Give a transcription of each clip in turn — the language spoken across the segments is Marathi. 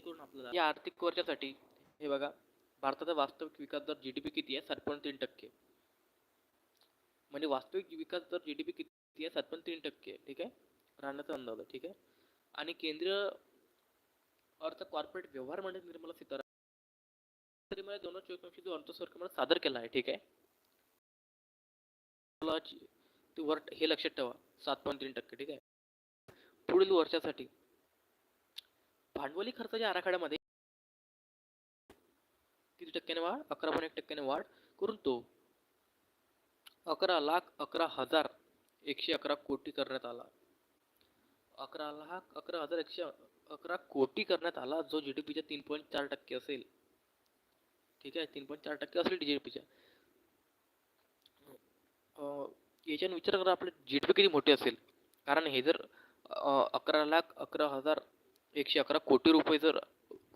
जेणेकरून आपल्याला या आर्थिक वर्षासाठी हे बघा भारताचा वास्तविक विकास दर जी डी पी किती आहे? सात पॉईंट तीन टक्के. म्हणजे वास्तविक विकास दर जी डी पी किती आहे? सात पॉईंट तीन टक्के ठीक आहे? राहण्याचा अंदाज आहे ठीक आहे? आणि केंद्रीय अर्थ कॉर्पोरेट व्यवहार मंडळ निर्मला सीतारामन दोन हजार चोवीस जो अर्थसंकल्प सादर केला आहे ठीक आहे? मला वर हे लक्षात ठेवा सात पॉईंट तीन टक्के ठीक आहे? पुढील वर्षासाठी भांडवली खर्चाच्या आराखड्यामध्ये किती टक्क्याने वाढ? अकरा पॉईंट एक टक्क्याने वाढ करून तो अकरा लाख अकरा हजार एकशे अकरा कोटी करण्यात आला. अकरा लाख अकरा हजार एकशे अकरा कोटी करण्यात आला जो जी डी पीच्या तीन पॉईंट चार टक्के असेल. ठीक आहे? तीन पॉईंट चार टक्के असेल जी डी पीच्या याच्याने विचार करा आपले जी डी पी किती मोठी असेल? कारण हे जर अकरा लाख अकरा हजार एकशे अकरा कोटी रुपये जर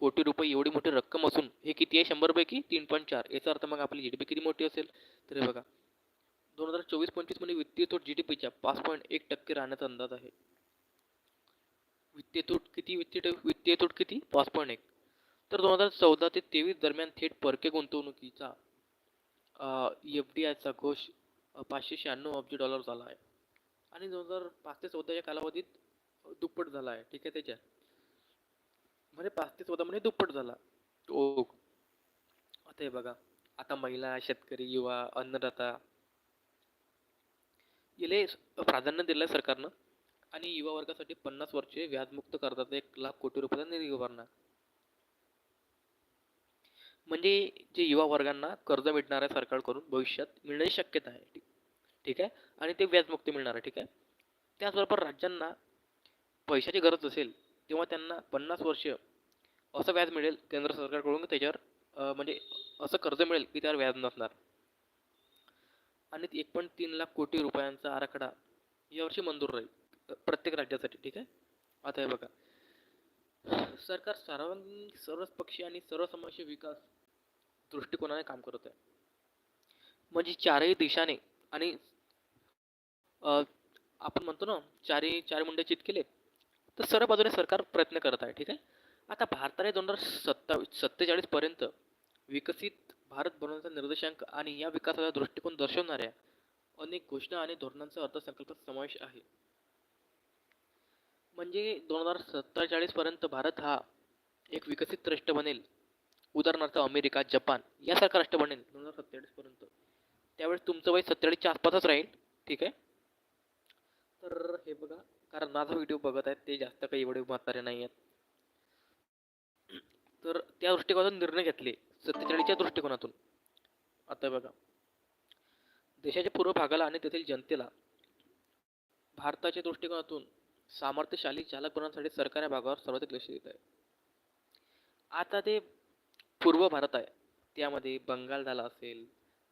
कोटी रुपये एवढी मोठी रक्कम असून हे किती आहे? शंभरपैकी तीन पॉईंट चार. याचा अर्थ मग आपली जी डी पी किती मोठी असेल? तर हे बघा. दोन हजार चोवीस पंचवीसमध्ये वित्तीय तूट जी डी पीच्या पाच पॉईंट एक टक्के राहण्याचा अंदाज आहे. वित्तीय तूट किती? वित्तीय ट- वित्तीय तूट किती? पाच पॉईंट एक. तर दोन हजार चौदा ते तेवीस दरम्यान थेट परके गुंतवणुकीचा एफ डी आयचा घोष पाचशे शहाण्णव अब्ज डॉलर झाला आहे. आणि दोन हजार पाच ते चौदाच्या कालावधीत दुप्पट झाला आहे. ठीक आहे त्याच्या म्हणजे पाच ते चौदामध्ये दुप्पट झाला. ओ आता हे बघा आता महिला शेतकरी युवा अन्नदाता. याले प्राधान्य दिलं सरकारनं आणि युवा वर्गासाठी पन्नास वर्षे व्याजमुक्त कर्जाचा एक लाख कोटी रुपयाचा निधी उभारणार. म्हणजे जे युवा वर्गांना कर्ज मिळणार आहे सरकारकडून भविष्यात मिळण्याची शक्यता आहे. ठीक- ठीक आहे? आणि ते व्याजमुक्त मिळणार आहे ठीक आहे? त्याचबरोबर राज्यांना पैशाची गरज असेल तेव्हा त्यांना पन्नास वर्ष असं व्याज मिळेल केंद्र सरकारकडून त्याच्यावर म्हणजे असं कर्ज मिळेल की त्यावर व्याज नसणार. आणि एक पॉईंट तीन लाख कोटी रुपयांचा आराखडा यावर्षी मंजूर राहील प्रत्येक राज्यासाठी ठीक आहे? आता हे बघा. सरकार सर्वांगीण सर्वपक्षीय आणि सर्वसमावेश विकास दृष्टिकोनाने काम करत आहे. म्हणजे चारही दिशाने आणि आपण म्हणतो ना चारही चार मुंडे चित केले तर सर्व बाजूने सरकार प्रयत्न करत आहे ठीक आहे? आता भारताने दोन हजार सत्तावीस सत्तेचाळीसपर्यंत विकसित भारत बनवण्याचा निर्देशांक आणि या विकासाचा दृष्टिकोन दर्शवणाऱ्या अनेक घोषणा आणि धोरणांचा अर्थसंकल्पात समावेश आहे. म्हणजे दोन हजार सत्तेचाळीसपर्यंत भारत हा एक विकसित राष्ट्र बनेल. उदाहरणार्थ अमेरिका जपान यासारखा राष्ट्र बनेल दोन हजार सत्तेचाळीस पर्यंत. त्यावेळेस तुमचं वय सत्तेचाळीसच्या आसपासच राहील ठीक आहे? तर हे बघा कारण माझा व्हिडिओ बघत आहेत ते जास्त काही एवढे म्हातारे नाही आहेत. तर त्या दृष्टिकोनातून निर्णय घेतले सत्तेचाळीसच्या दृष्टिकोनातून. आता बघा. देशाच्या पूर्व भागाला आणि तेथील जनतेला भारताच्या दृष्टिकोनातून सामर्थ्यशाली चालक बनवण्यासाठी सरकार या भागावर सर्वाधिक लक्ष देत आहे. आता ते पूर्व भारत आहे. त्यामध्ये बंगाल झाला असेल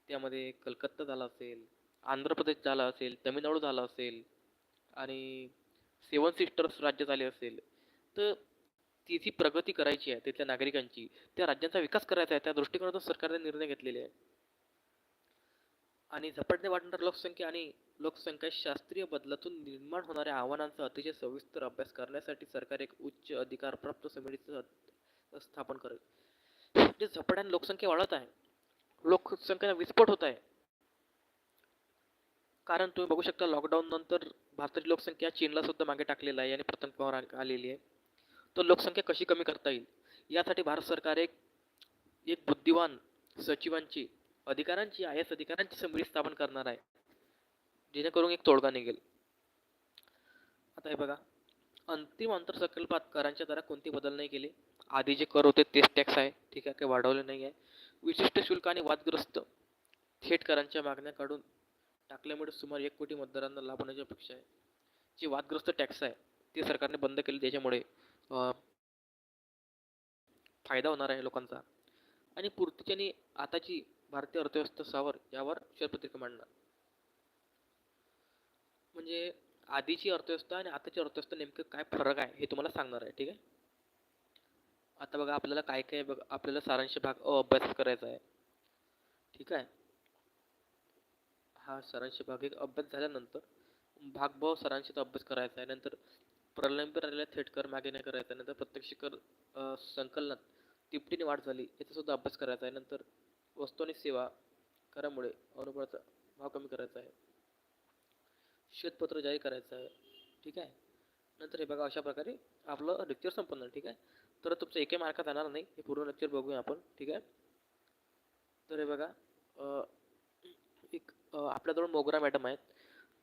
त्यामध्ये कलकत्ता झाला असेल आंध्र प्रदेश झाला असेल तमिळनाडू झाला असेल आणि सेवन सिस्टर्स राज्य झाले असेल तर तिची प्रगती करायची आहे तिथल्या नागरिकांची त्या राज्यांचा विकास करायचा आहे त्या दृष्टिकोनातून सरकारने निर्णय घेतलेले आहे. आणि झपाट्याने वाढणाऱ्या लोकसंख्या आणि लोकसंख्या शास्त्रीय बदलातून निर्माण होणाऱ्या आव्हानांचा अतिशय सविस्तर अभ्यास करण्यासाठी सरकार एक उच्च अधिकार प्राप्त समितीचं स्थापन करेल. जे झपाट्याने लोकसंख्या वाढत आहे लोकसंख्येचा विस्फोट होत आहे कारण तुम्ही बघू शकता लॉकडाऊन नंतर भारताची लोकसंख्या चीनला सुद्धा मागे टाकलेला आहे आणि प्रथम क्रमांकावर आलेली आहे. तर लोकसंख्या कशी कमी करता येईल? यासाठी भारत सरकार एक एक बुद्धिवान सचिवांची अधिकारांची आय एस अधिकारांची समिती स्थापन करणार आहे. जेणेकरून एक तोडगा निघेल. आता हे बघा. अंतिम अंतरसंकल्पात करांच्या दरात कोणते बदल नाही केले. आधी जे कर होते तेच टॅक्स आहे. ठीक आहे काही वाढवले नाही आहे. विशिष्ट शुल्क आणि वादग्रस्त थेट करांच्या मागण्या काढून टाकल्यामुळे सुमारे एक कोटी मतदारांना लाभ होण्याची अपेक्षा आहे. जी वादग्रस्त टॅक्स आहे ती सरकारने बंद केली त्याच्यामुळे फायदा होणार आहे लोकांचा. आणि पुरतीची आणि आताची भारतीय अर्थव्यवस्था सावर यावर शरपत्रिका मांडणार. म्हणजे आधीची अर्थव्यवस्था आणि आताची अर्थव्यवस्था नेमकं काय फरक आहे हे तुम्हाला सांगणार आहे ठीक आहे? आता बघा आपल्याला काय काय बघा आपल्याला सारांश भाग अभ्यास करायचा आहे. ठीक आहे? हा सरांश भाग एक अभ्यास झाल्यानंतर भागभाव सरांशीचा अभ्यास करायचा आहे. नंतर प्रलंबित राहिलेला थेट कर मागे नाही करायचा नंतर प्रत्यक्ष कर संकलनात तिपटीने वाढ झाली याचा सुद्धा अभ्यास करायचा आहे. नंतर वस्तू आणि सेवा करामुळे अनुबळाचा भाव कमी करायचा आहे. श्वेतपत्र जारी करायचं आहे. ठीक आहे? नंतर हे बघा अशा प्रकारे आपलं लेक्चर संपन्न ठीक आहे? तर तुमचं एकही मार्कात जाणार नाही. हे पूर्ण लेक्चर बघूया आपण. ठीक आहे? तर हे बघा आपल्याजवळ मोगरा मॅडम आहेत.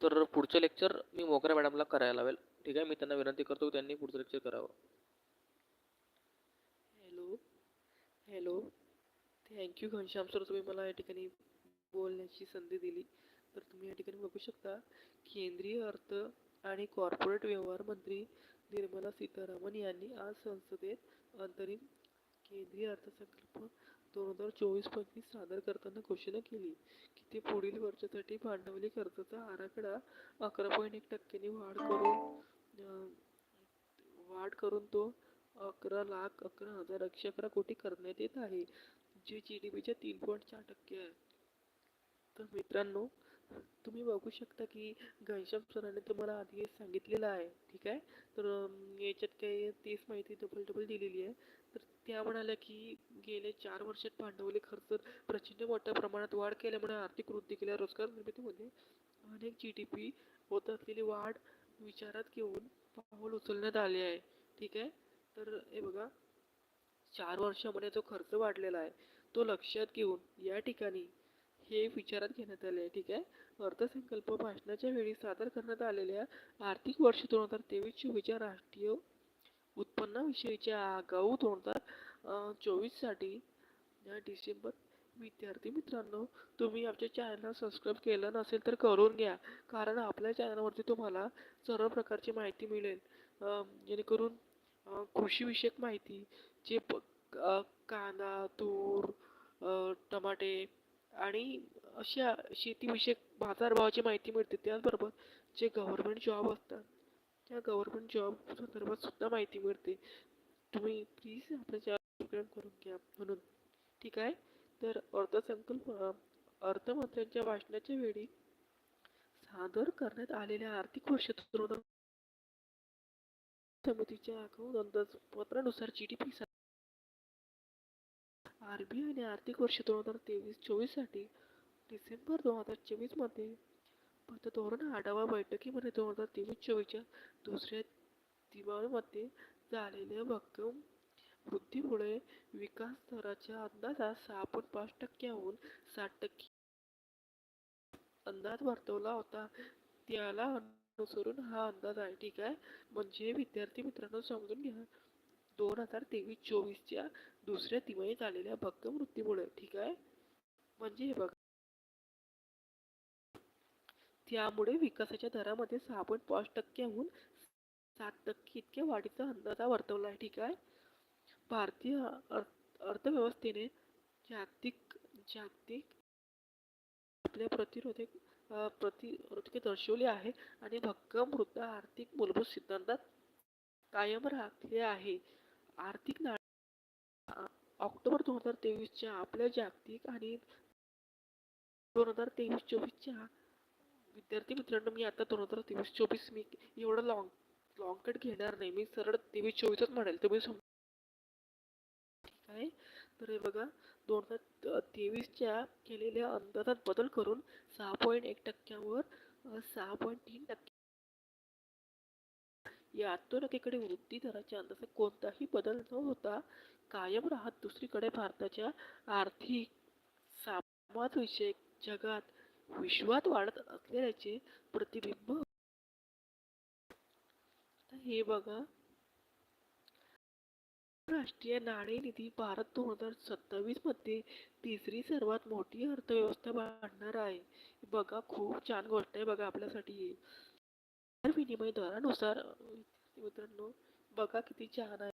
तर पुढचं लेक्चर मी मोगरा मॅडमला करायला लावेल. ठीक आहे? मी त्यांना विनंती करतो त्यांनी पुढचं लेक्चर करावं. Hello hello thank you Ghanshyam sir तुम्ही मला या ठिकाणी बोलण्याची संधी दिली. तर तुम्ही या ठिकाणी बघू शकता केंद्रीय अर्थ आणि कॉर्पोरेट व्यवहार मंत्री निर्मला सीतारामन यांनी आज संसदेत अंतरिम केंद्रीय अर्थसंकल्प दोन हजार चोवीस पंचवीस सादर करताना घोषणा केली की ते पुढील वर्षासाठी भांडवली खर्चाचा आराखडा अकरा पॉईंट एक टक्क्यांनी वाढ करून वाढ करून तो अकरा लाख अकरा हजार एकशे अकरा कोटी करण्यात येत आहे जे जी डी पीच्या तीन पॉईंट चार टक्के आहे. तर मित्रांनो तुम्ही बघू शकता की घनश्याम सरांनी तुम्हाला आधी सांगितलेलं आहे ठीक आहे? तर याच्यात काही तीच माहिती डबल डबल दिलेली आहे. त्या म्हणाल्या की गेल्या चार वर्षात भांडवली खर्च प्रचंड मोठ्या प्रमाणात वाढ केल्यामुळे आर्थिक वृद्धी केल्या. रोजगार निर्मितीमध्ये अनेक जी डी पी होत असलेली वाढ विचारात घेऊन पाऊल उचलण्यात आले आहे. ठीक आहे? तर हे बघा चार वर्षामध्ये जो खर्च वाढलेला आहे तो लक्षात घेऊन या ठिकाणी हे विचारात घेण्यात आले आहे. ठीक आहे? अर्थसंकल्प भाषणाच्या वेळी सादर करण्यात आलेल्या आर्थिक वर्ष दोन हजार तेवीस चोवीसच्या राष्ट्रीय उत्पन्नाविषयीच्या आगाऊ दोन हजार चोवीससाठी डिसेंबर विद्यार्थी मित्रांनो तुम्ही आमच्या चॅनलला सबस्क्राईब केलं नसेल तर करून घ्या. कारण आपल्या चॅनलवरती तुम्हाला सर्व प्रकारची माहिती मिळेल. जेणेकरून कृषीविषयक माहिती जे प कांदा तूर टमाटे आणि अशा शेतीविषयक बाजारभावाची माहिती मिळते. त्याचबरोबर जे गव्हर्मेंट जॉब असतात त्या गव्हर्मेंट जॉब संदर्भात सुद्धा माहिती मिळते. तुम्ही प्लीज आपला चॅनल सबस्क्राईब करून घ्या म्हणून. ठीक आहे? तर अर्थसंकल्प अर्थमंत्र्यांच्या भाषणाच्या वेळी सादर करण्यात आलेल्या आर्थिक वर्ष समितीच्या account अंदाजपत्रानुसार G D P R B आयने आर्थिक वर्ष दोन हजार तेवीस चोवीससाठी डिसेंबर दोन हजार चोवीसमध्ये पतधोरण आढावा बैठकीमध्ये दोन हजार तेवीस चोवीसच्या दुसऱ्या दिवाळीमध्ये झालेल्या भक्कम वृद्धीमुळे विकास दराच्या अंदाजात सहा पॉईंट पाच टक्क्याहून सात टक्के अंदाज वर्तवला होता. त्याला अनुसरून हा अंदाज आहे. ठीक आहे? म्हणजे विद्यार्थी मित्रांनो समजून घ्या. दोन हजार तेवीस चोवीसच्या दुसऱ्या तिमाहीत आलेल्या भक्कम वृत्तीमुळे. ठीक आहे? म्हणजे हे बघा. त्यामुळे विकासाच्या दरामध्ये सहा पॉईंट पाच टक्क्याहून सात टक्के इतक्या वाढीचा अंदाजा वर्तवला आहे. ठीक आहे? भारतीय अर्थ अर्थव्यवस्थेने जागतिक जागतिक आपल्या प्रतिरोधक प्रतिरोधके दर्शवली आहे आणि भक्कम वृद्ध आर्थिक मूलभूत सिद्धांतात कायम राखले आहे. आर्थिक ना ऑक्टोबर दोन हजार तेवीसच्या आपल्या जागतिक आणि दोन हजार तेवीस चोवीसच्या विद्यार्थी मित्रांनो मी आता दोन हजार तेवीस चोवीस मी एवढं लॉंग लॉंग कट घेणार नाही. मी सरळ तेवीस चोवीसच म्हणेल. तुम्ही सम ठीक आहे. तर हे बघा दोन हजार तेवीसच्या केलेल्या अंदाजात बदल करून सहा पॉईंट एक टक्क्यावर सहा पॉईंट तीन टक्के या एकीकडे वृद्धी दराच्या अंदाजात कोणताही बदल न होता कायम राहत दुसरीकडे भारताच्या आर्थिक समाजविषयक जगात विश्वात वाढत असलेल्याचे प्रतिबिंब. हे बघा. राष्ट्रीय नाणेनिधी भारत दोन हजार सत्तावीसमध्ये तिसरी सर्वात मोठी अर्थव्यवस्था बनणार आहे. बघा खूप छान गोष्ट आहे बघा आपल्यासाठी. विनिमय दरानुसार मित्रांनो बघा किती छान आहे.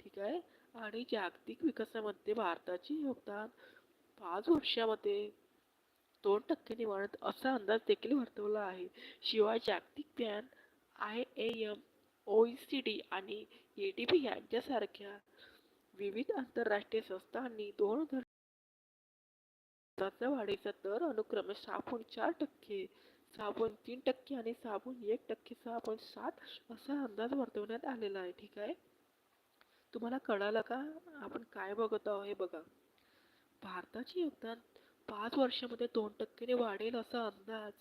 ठीक आहे. आणि जागतिक विकासामध्ये भारताचे योगदान पाच वर्षामध्ये दोन टक्क्यांनी वाढत असा अंदाज देखील वर्तवला आहे. शिवाय जागतिक bank I A M O C D आणि ए डी बी यांच्यासारख्या विविध आंतरराष्ट्रीय संस्थांनी दोन हजार वाढीचा दर अनुक्रमे सहा पॉईंट चार टक्के सहा पॉईंट तीन टक्के आणि सहा पॉईंट एक टक्के सहा पॉईंट सात असा अंदाज वर्तवण्यात आलेला आहे. ठीक आहे? तुम्हाला कळालं का? आपण काय बघत आहोत हे बघा. भारताचे योगदान पाच वर्षामध्ये दोन टक्क्याने वाढेल असा अंदाज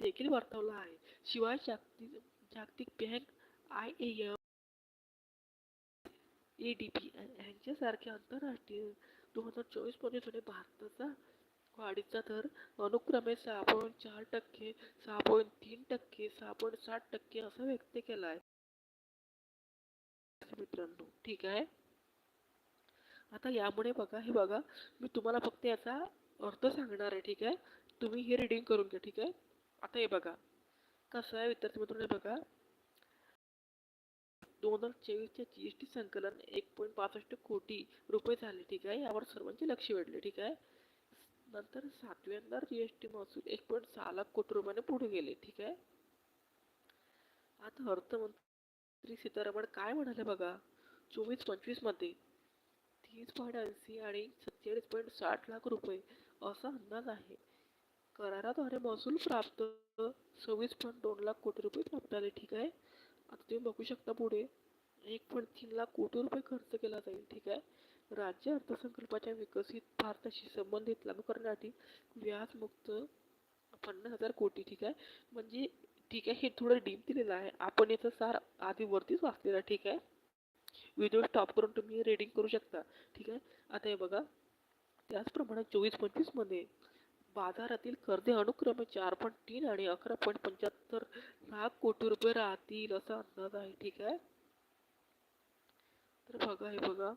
देखील वर्तवला आहे. शिवाय जागतिक जागतिक bank I M A D P यांच्यासारख्या आंतरराष्ट्रीय दोन हजार चोवीस पंचवीसमध्ये भारताचा वाढीचा दर अनुक्रमे सहा पॉईंट चार टक्के सहा पॉईंट तीन टक्के सहा पॉईंट सात टक्के असा व्यक्त केला आहे. मित्रांनो ठीक आहे? आता यामुळे बघा हे बघा मी तुम्हाला फक्त याचा अर्थ सांगणार आहे ठीक आहे? तुम्ही हे रिडिंग करून घ्या ठीक आहे? आता हे बघा. कसं आहे विद्यार्थी मित्रांनो हे बघा. दोन हजार चोवीसचे जी एस टी संकलन एक पॉईंट पासष्ट कोटी रुपये झाले ठीक आहे? यावर सर्वांचे लक्ष वेधले ठीक आहे? नंतर सातव्यांदा जी एस टी महसूल एक पॉईंट सहा लाख कोटी रुपयाने पुढे गेले ठीक आहे? आता अर्थमंत्री सीतारामन काय म्हणाले बघा? चोवीस पंचवीसमध्ये तीस पॉईंट ऐंशी आणि सत्तेचाळीस पॉईंट साठ लाख रुपये असा अंदाज आहे. कराराद्वारे महसूल प्राप्त सव्वीस पॉईंट दोन लाख कोटी रुपये प्राप्त झाले ठीक आहे? आता तुम्ही बघू शकता पुढे. एक पॉईंट तीन लाख कोटी रुपये खर्च केला जाईल ठीक आहे? राज्य अर्थसंकल्पाच्या विकसित भारताशी संबंधित लागू करण्यासाठी व्याजमुक्त पन्नास हजार कोटी ठीक आहे? म्हणजे ठीक आहे हे थोडं डीप दिलेलं आहे. आपण याचं सार आधी वरतीच वाचलेला ठीक आहे? व्हिडिओ स्टॉप करून तुम्ही रेडिंग करू शकता ठीक आहे? आता हे बघा. त्याचप्रमाणे चोवीस पंचवीसमध्ये बाजारातील कर्जे अनुक्रमे चार पॉईंट तीन आणि अकरा पॉईंट पंच्याहत्तर लाख कोटी रुपये राहतील असा अंदाज आहे. ठीक आहे? तर बघा हे बघा.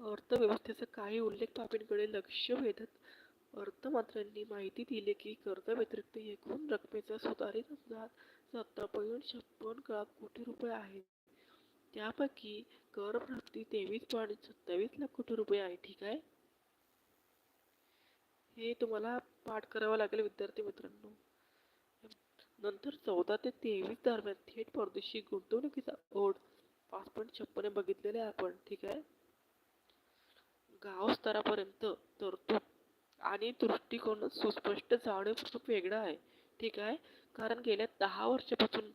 अर्थव्यवस्थेचा काही उल्लेख बाबींकडे लक्ष वेधत अर्थमंत्र्यांनी माहिती दिली की कर्जाव्यतिरिक्त एकूण रकमेचा सुधारित अंदाज सत्तर पॉईंट छप्पन लाख कोटी रुपये आहे. त्यापैकी कर प्राप्ती तेवीस पॉईंट सत्तावीस लाख कोटी रुपये आहे ठीक आहे? हे तुम्हाला पाठ करावं लागेल विद्यार्थी मित्रांनो. नंतर चौदा ते तेवीस दरम्यान थेट परदेशी गुंतवणुकीचा ओढ पाच पॉईंट छप्पन बघितलेले आहे आपण ठीक आहे? गाव स्तरापर्यंत तरतूद आणि दृष्टिकोन सुस्पष्ट जाणीवपूर्वक वेगळा आहे ठीक आहे? कारण गेल्या दहा वर्षापासून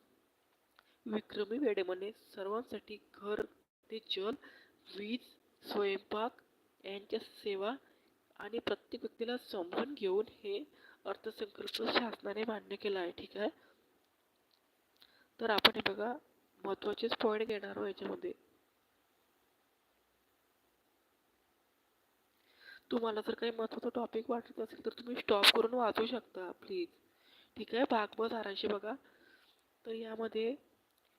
विक्रमी वेळेमध्ये सर्वांसाठी घर ते जल वीज स्वयंपाक यांच्या सेवा आणि प्रत्येक व्यक्तीला समजून घेऊन हे अर्थसंकल्प शासनाने मान्य केला आहे. ठीक आहे? तर आपण हे बघा महत्वाचेच पॉईंट घेणार आहोत याच्यामध्ये. तुम्हाला जर काही महत्त्वाचा टॉपिक वाटत असेल तर तुम्ही स्टॉप करून वाचू शकता प्लीज ठीक आहे? भाग ब सारांशी बघा. तर यामध्ये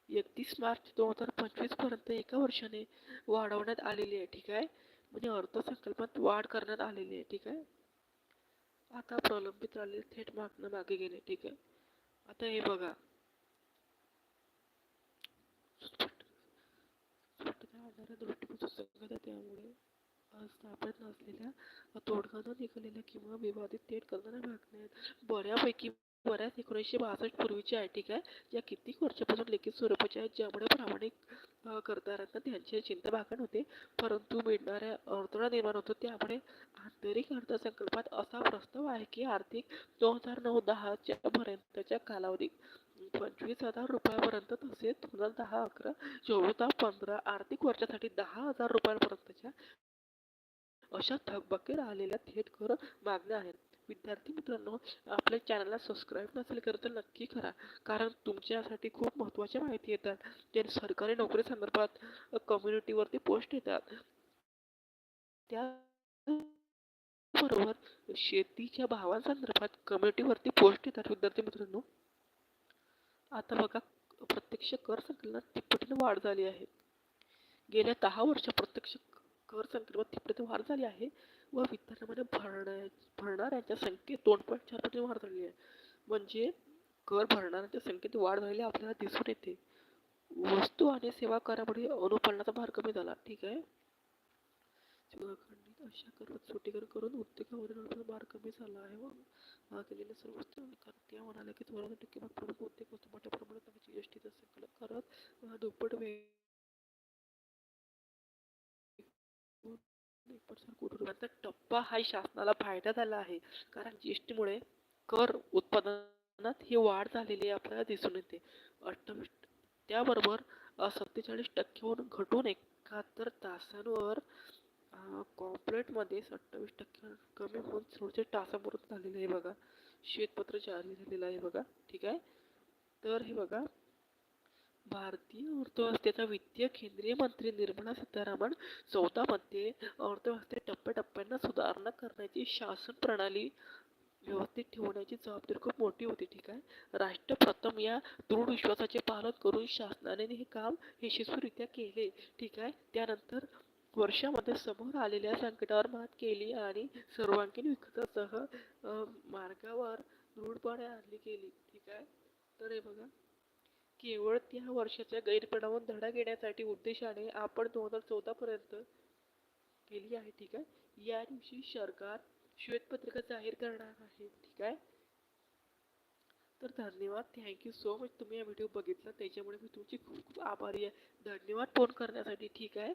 एकतीस मार्च दोन हज़ार पंचवीसपर्यंत एका वर्षाने वाढवण्यात आलेली आहे, ठीक आहे? म्हणजे अर्थसंकल्पात वाढ ठीक आहे? आता प्रलंबित राहिलेले थेट मागणं मागे ठीक आता हे त्यामुळे स्थापित नसलेल्या तोडगा न विवादित थेट बऱ्याच एकोणीसशे बासष्ट पूर्वीची आहे आहे या कित्येक वर्षापासून लिखित स्वरूपाच्या आहेत ज्यामुळे प्रामाणिक करदारांना त्यांची चिंता भाकण होते. परंतु मिळणाऱ्या अडथळा निर्माण होतो. त्यामुळे आंतरिक अर्थसंकल्पात असा प्रस्ताव आहे की आर्थिक दोन हजार नऊ दहाच्या पर्यंतच्या कालावधीत पंचवीस हजार रुपयापर्यंत तसेच दोन हजार दहा अकरा चौदा पंधरा आर्थिक वर्षासाठी दहा हजार रुपयांपर्यंतच्या अशा थकबाकी राहिलेल्या थेट कर मागण्या आहेत. विद्यार्थी मित्रांनो आपल्या चॅनलला सबस्क्राईब नसेल करत तर नक्की करा. कारण तुमच्यासाठी खूप महत्त्वाच्या माहिती येतात. जे सरकारी नोकरी संदर्भात कम्युनिटीवरती पोस्ट येतात. त्या बरोबर शेतीच्या भावांसंदर्भात कम्युनिटीवरती पोस्ट येतात विद्यार्थी मित्रांनो. आता बघा प्रत्यक्ष कर संकलनात तिप्पटीने वाढ झाली आहे. गेल्या दहा वर्ष प्रत्यक्ष कर संकल्पात तीव्रते वाढ झाली आहे. व वितरणामध्ये भरण्या भरणाऱ्यांच्या संख्येत दोन पॉईंट चार टक्के वाढ झालेली आहे. म्हणजे कर भरणाऱ्यांच्या संख्येत वाढ झालेली आपल्याला दिसून येते. वस्तू आणि सेवा करामुळे अनुपालनाचा भार कमी झाला. ठीक आहे? खंडित अशा करत सुटीकरण करून उद्योगावरील भार कमी झाला आहे. व हा केलेल्या सर्व वस्तू त्या म्हणाल्या की तुम्हाला टक्के भाग प्रमुख उद्योग वस्तू मोठ्या प्रमाणात जी एस टी संकलन करत दुप्पट कोटी रुपयांचा टप्पा हा शासनाला फायदा झाला आहे. कारण जी टीमुळे कर उत्पादनात ही वाढ झालेली आपल्याला दिसून येते. अठ्ठावीस त्याबरोबर सत्तेचाळीस टक्केहून घटून एकाहत्तर तासांवर कॉम्प्लेटमध्ये अठ्ठावीस टक्के कमी होऊन सोळशे तासापर्यंत झालेलं आहे बघा. श्वेतपत्र जारी झालेलं आहे बघा. ठीक आहे? तर हे बघा. भारतीय अर्थव्यवस्थेचा वित्तीय केंद्रीय मंत्री निर्मला सीतारामन चौदामध्ये अर्थव्यवस्थेत टप्प्याटप्प्यानं सुधारणा करण्याची शासन प्रणाली व्यवस्थित ठेवण्याची जबाबदारी खूप मोठी होती ठीक आहे? राष्ट्र प्रथम या दृढ विश्वासाचे पालन करून शासनाने हे काम यशस्वीरित्या केले ठीक आहे? त्यानंतर वर्षामध्ये समोर आलेल्या संकटावर मात केली आणि सर्वांगीण विकासासह मार्गावर दृढपणे आणली गेली ठीक आहे? तर हे बघा. केवळ त्या वर्षाच्या गैरपणावरून धडा घेण्यासाठी उद्देशाने आपण दोन हजार चौदापर्यंत केली आहे ठीक आहे? या दिवशी सरकार श्वेतपत्रिका जाहीर करणार आहे ठीक आहे? तर धन्यवाद. थँक्यू सो मच तुम्ही हा व्हिडिओ बघितला त्याच्यामुळे मी तुमची खूप खूप आभारी आहे. धन्यवाद फोन करण्यासाठी ठीक आहे?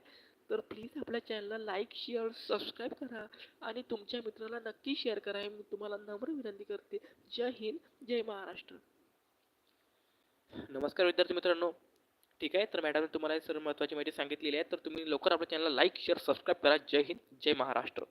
तर प्लीज आपल्या चॅनलला लाईक शेअर सबस्क्राईब करा आणि तुमच्या मित्राला नक्की शेअर करा. मी तुम्हाला नम्र विनंती करते. जय हिंद जय महाराष्ट्र. नमस्कार विद्यार्थी मित्रांनो. ठीक आहे तर मॅडमने तुम्हाला सर्व महत्त्वाची माहिती सांगितलेली आहे. तर तुम्ही लवकर आपल्या चॅनलला लाईक शेअर सबस्क्राईब करा. जय हिंद जय महाराष्ट्र.